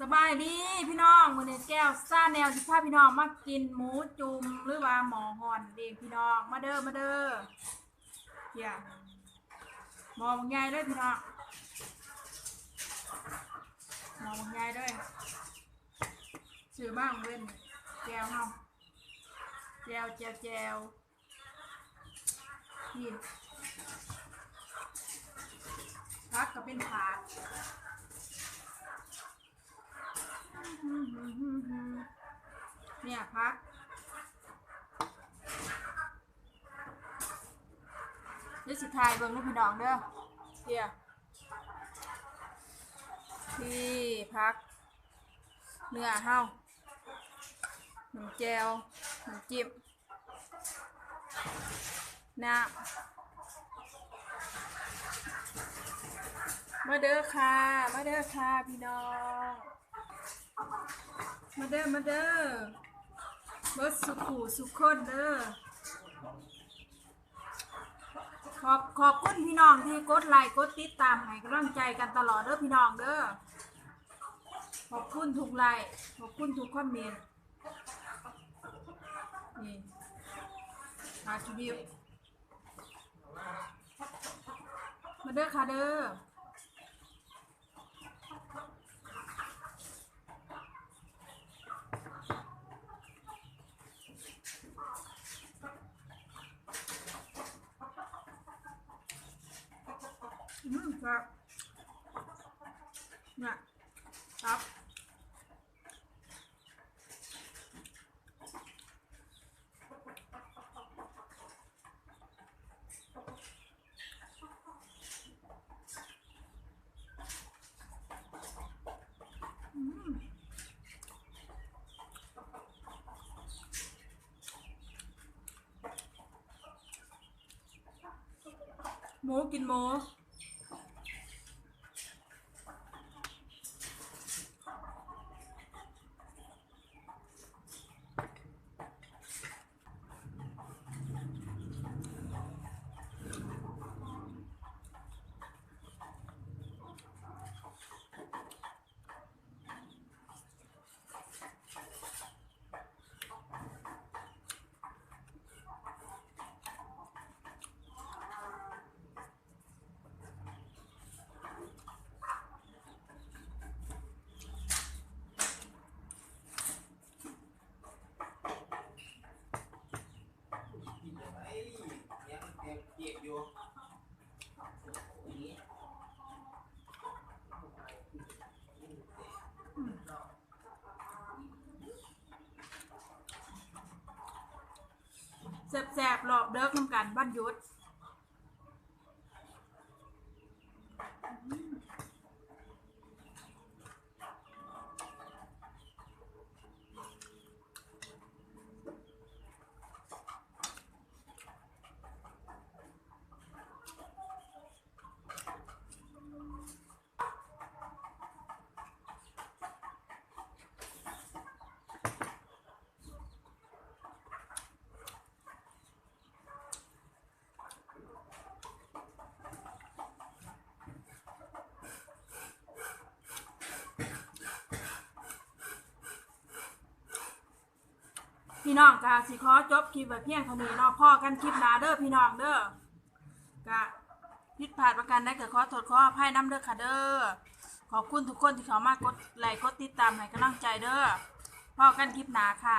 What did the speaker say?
สบายดีพี่น้องมื้อนี้แก้วซ่าแนวสิพาพี่น้องมากินหมูจุ่มหรือว่าหมอหอนเองพี่น้องมาเด้อมาเด้อเฮียหมอบางใหญ่เลยพี่น้องหมอบางใหญ่เลยซื้อบ้างเว้นแก้วเฮาแจวแจวแจวนี่พักก็เป็นผาด เนี่ยพัก เดี๋ยวสิทายเบิ่งลูกพี่น้องเด้อเดี๋ยวที่พัก เนื้อเฮาน้ำแจวน้ำจิ้มน้ำมาเด้อค่ะ มาเด้อค่ะพี่น้อง มาเด้อ มาเด้อ เบิดสุขูสุขคนเด้อขอบขอบคุณพี่น้องที่กดไลค์กดติดตามให้กำลังใจกันตลอดเด้อพี่น้องเด้อขอบคุณทุกไลค์ขอบคุณทุกคอมเมนต์นี่มาชีวิวมาเด้อค่ะเด้อ อืมครับเนี่ยครับหมูกินหมู แสบๆหลอบเลิกน้ำกันบ้านยุท พี่น้องกะสิขอจบคลิปแบบเพียงเท่านี้เนาะพ่อกันคลิปหน้าเด้อพี่น้องเด้อกะผิดพลาดประกันได้ก็ขอโทษขออภัยน้ำเด้อค่ะเด้อขอบคุณทุกคนที่เขามากดไลค์กดติดตามให้กำลังใจเด้อพ่อกันคลิปหน้าค่ะ